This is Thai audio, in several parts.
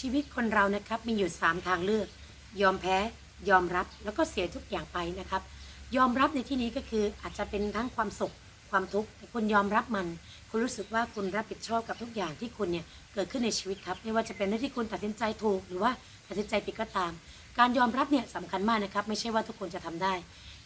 ชีวิตคนเรานะครับมีอยู่ 3 ทางเลือก ยอมแพ้ยอมรับแล้วก็เสียทุกอย่างไปนะครับ ยอมรับในที่นี้ก็คืออาจจะเป็นทั้งความสุขความทุกข์คุณยอมรับมัน คุณรู้สึกว่าคุณรับผิดชอบกับทุกอย่างที่คุณเนี่ยเกิดขึ้นในชีวิตครับ ไม่ว่าจะเป็นเรื่องที่คุณตัดสินใจถูก หรือว่าตัดสินใจผิดก็ตาม การยอมรับเนี่ยสำคัญมากนะครับ ไม่ใช่ว่าทุกคนจะทำได้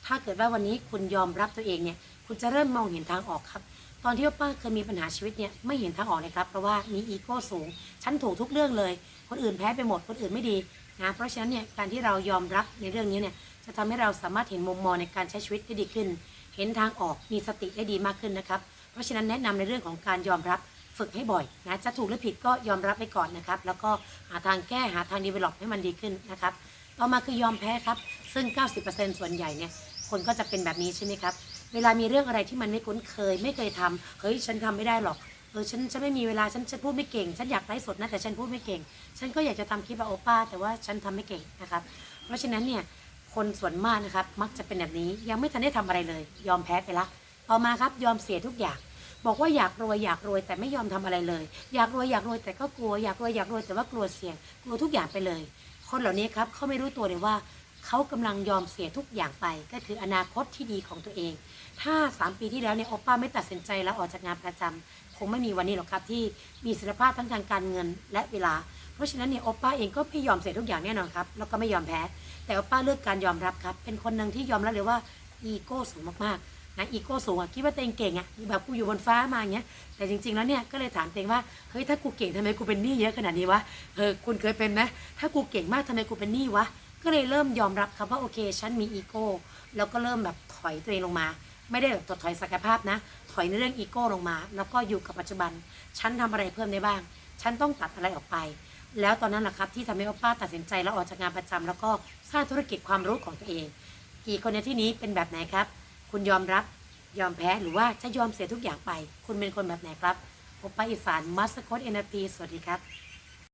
ถ้าเกิดว่าวันนี้คุณยอมรับตัวเองเนี่ยคุณจะเริ่มมองเห็นทางออกครับ ตอนที่ป้าเคยมีปัญหาชีวิตเนี่ยไม่เห็นทางออกเลยครับ เพราะว่ามีอีโก้สูง ฉันถูกทุกเรื่องเลย คนอื่นแพ้ไปหมด คนอื่นไม่ดีนะเพราะฉะนั้นเนี่ยการที่เรายอมรับในเรื่องนี้เนี่ยจะทำให้เราสามารถเห็นมุมมองในการใช้ชีวิตได้ดีขึ้น เห็นทางออกมีสติได้ดีมากขึ้นนะครับ เพราะฉะนั้นแนะนำในเรื่องของการยอมรับฝึกให้บ่อยนะจะถูกหรือผิดก็ยอมรับไปก่อนนะครับ แล้วก็หาทางแก้หาทางดีเวล็อปให้มันดีขึ้นนะครับต่อมาคือยอมแพ้ครับ ซึ่ง 90%ส่วนใหญ่เนี่ยคนก็จะเป็นแบบนี้ใช่ไหมครับ เวลามีเรื่องอะไรที่มันไม่คุ้นเคย ไม่เคยทำเฮ้ยฉันทำไม่ได้หรอกเออฉันฉันไม่มีเวลาฉันฉันพูดไม่เก่ง ฉันอยากไลฟ์สดนะแต่ฉันพูดไม่เก่ง ฉันก็อยากจะทำคลิปแบบโอป้า แต่ว่าฉันทำไม่เก่งนะครับ เพราะฉะนั้นเนี่ยคนส่วนมากนะครับมักจะเป็นแบบนี้ยังไม่ทันได้ทำอะไรเลย ยอมแพ้ไปละต่อมาครับยอมเสียทุกอย่าง บอกว่าอยากรวยอยากรวยแต่ไม่ยอมทำอะไรเลย อยากรวยอยากรวยแต่ก็กลัวอยากรวยอยากรวยแต่ว่ากลัวเสี่ยงกลัวทุกอย่างไปเลย คนเหล่านี้ครับเขาไม่รู้ตัวเลยว่า เขากำลังยอมเสียทุกอย่างไป ก็คืออนาคตที่ดีของตัวเอง ถ้า 3 ปีที่แล้วเนี่ยโอป้าไม่ตัดสินใจแล้วออกจากงานประจำคงไม่มีวันนี้หรอกครับที่มีศิลภาพทั้งทางการเงินและเวลา เพราะฉะนั้นเนี่ยโอป้าเองก็ไม่ยอมเสียทุกอย่างแน่นอนครับ แล้วก็ไม่ยอมแพ้ แต่โอป้าเลือกการยอมรับครับ เป็นคนหนึ่งที่ยอมรับเลยว่าอีโก้สูงมากๆนะอีโก้สูงอะคิดว่าตัวเองเก่งอะแบบกูอยู่บนฟ้ามาอย่างเงี้ยแต่จริงๆแล้วเนี่ยก็เลยถามตัวเองว่าเฮ้ยถ้ากูเก่งทำไมกูเป็นหนี้เยอะขนาดนี้วะเออคุณเคยเป็นไหมถ้ากูเก่งมากทำไมกูเป็นหนี้วะ ก็เลยเริ่มยอมรับครับว่าโอเคฉันมีอีโก้แล้วก็เริ่มแบบถอยตัวเองลงมา ไม่ได้แบบถอยศักยภาพนะ ถอยในเรื่องอีโก้ลงมา แล้วก็อยู่กับปัจจุบัน ฉันทำอะไรเพิ่มได้บ้าง ฉันต้องตัดอะไรออกไป แล้วตอนนั้นแหละครับที่ทำให้อป้าตัดสินใจแล้วออกจากงานประจำแล้วก็สร้างธุรกิจความรู้ของตัวเอง กี่คนในที่นี้เป็นแบบไหนครับ คุณยอมรับยอมแพ้หรือว่าจะยอมเสียทุกอย่างไป คุณเป็นคนแบบไหนครับโอป้าอีสานมัสโคตเอ็นพีสวัสดีครับ